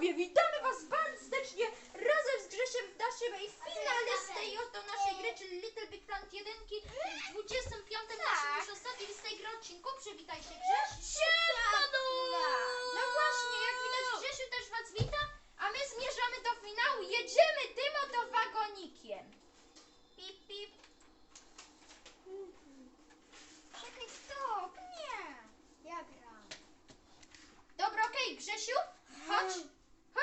widzowie, witamy was bardzo serdecznie razem z Grzesiem w naszej finale z tej oto naszej gry, czyli Little Big Planet 1 w 25 naszym już ostatnim z tej gry odcinku. Przywitaj się Grześ. Siemano! No właśnie, jak widać Grzesiu też was wita, a my zmierzamy do finału. Jedziemy tym oto wagonikiem. Pip, pip. Czekaj, stop! Nie! Ja gram. Dobra, okej, Grzesiu, chodź.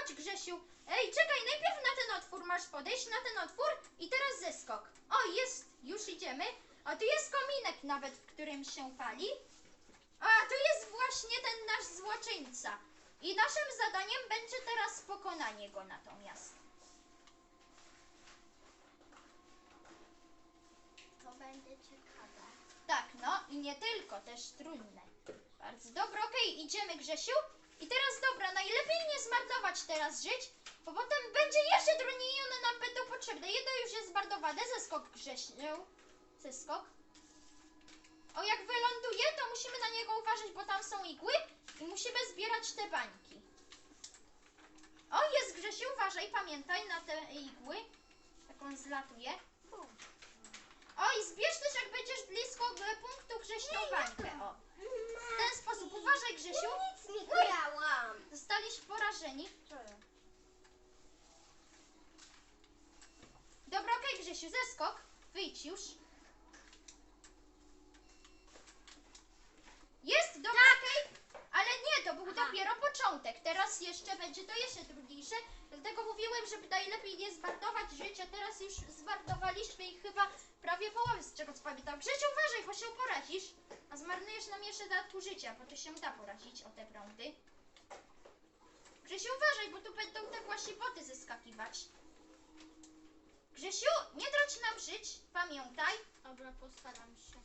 Chodź Grzesiu. Ej, czekaj, najpierw na ten otwór masz podejść, na ten otwór i teraz zeskok. O, jest, już idziemy. A tu jest kominek nawet, w którym się pali. A, tu jest właśnie ten nasz złoczyńca. I naszym zadaniem będzie teraz pokonanie go natomiast. To będzie ciekawe. Tak, no i nie tylko, też trudne. Bardzo dobra, okej, idziemy Grzesiu. I teraz dobra, najlepiej nie zmarnować teraz żyć, bo potem będzie jeszcze trudniej i one nam będą potrzebne. Jedno już jest zmarnowane, zeskok Grzesiu. Zeskok. O, jak wyląduje, to musimy na niego uważać, bo tam są igły i musimy zbierać te bańki. O, jest Grzesiu, uważaj, pamiętaj na te igły. Jak on zlatuje. O, i zbierz też, jak będziesz blisko e, punktu Grześną bańkę. O. W ten sposób, uważaj Grzesiu. Nic nie grałam. Zostaliśmy porażeni. Dobra, zeskok. Wyjdź już. Jest, dobra, okej. Ale nie, to był Aha. dopiero początek. Teraz jeszcze będzie to jeszcze trudniejsze. Dlatego mówiłem, żeby najlepiej nie zmarnować życia. Teraz już zmarnowaliśmy ich chyba prawie połowę, z czego co pamiętam. Grzesiu, uważaj, bo się porazisz. A zmarnujesz nam jeszcze dodatku życia, bo to się da porazić o te prądy. Grzesiu, uważaj, bo tu będą te właśnie boty zeskakiwać. Grzesiu, nie trać nam żyć, pamiętaj. Dobra, postaram się.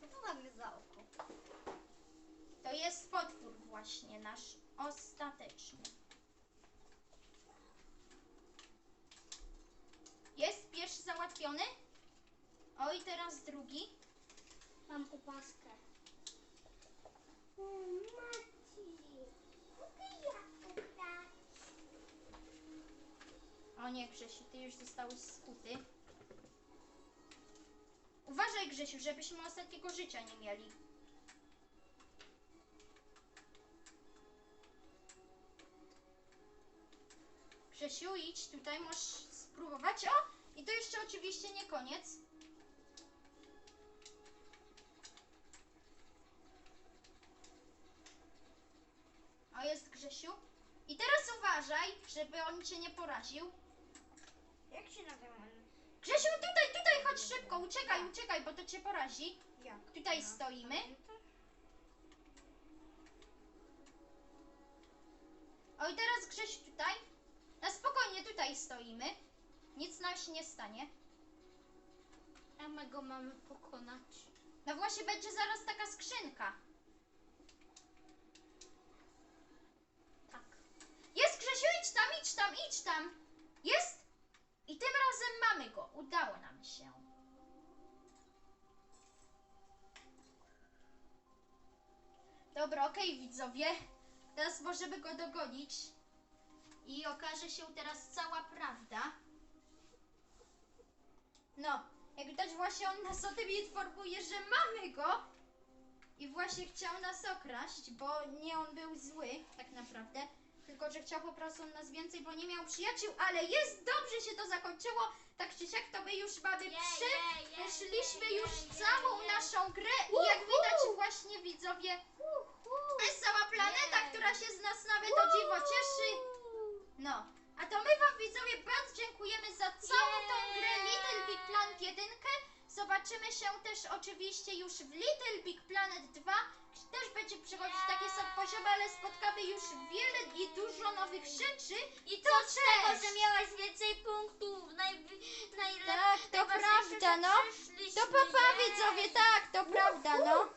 Co to mamy za oko? To jest potwór właśnie nasz ostateczny. Jest pierwszy załatwiony. O i teraz drugi. Mam opaskę. Maci, mogę ja ubrać? O nie, Grzesiu, ty już zostałeś skuty. Uważaj, Grzesiu, żebyśmy ostatniego życia nie mieli. Grzesiu, idź tutaj, możesz spróbować. O! I to jeszcze oczywiście nie koniec. O, jest Grzesiu. I teraz uważaj, żeby on cię nie poraził. Jak się nazywa? Grzesiu, tutaj, szybko, uciekaj, uciekaj, bo to cię porazi. Jak? Tutaj stoimy. O i teraz Grzesiu tutaj. Na spokojnie tutaj stoimy. Nic nam się nie stanie. A my go mamy pokonać. No właśnie będzie zaraz taka skrzynka. Dobra, okej widzowie. Teraz możemy go dogonić. I okaże się teraz cała prawda. No, jak widać właśnie on nas o tym informuje, że mamy go. I właśnie chciał nas okraść, bo nie on był zły, tak naprawdę. Tylko, że chciał po prostu od nas więcej, bo nie miał przyjaciół, ale jest dobrze się to zakończyło. Tak czy siak to my już mamy przy... Przeszliśmy już całą naszą grę i jak widać właśnie widzowie, to jest cała planeta, która się z nas nawet o dziwo cieszy. No, a to my wam widzowie bardzo dziękujemy za całą tą grę Little Big Planet 1. Zobaczymy się też oczywiście już w Little Big Planet 2. Też będzie przychodzić takie sam poziomy, ale spotkamy już wiele i dużo nowych rzeczy. I to z tego, że miałaś więcej punktów. Naj, najlepiej. Tak, to prawda, no. To papa widzowie, tak, to prawda, no.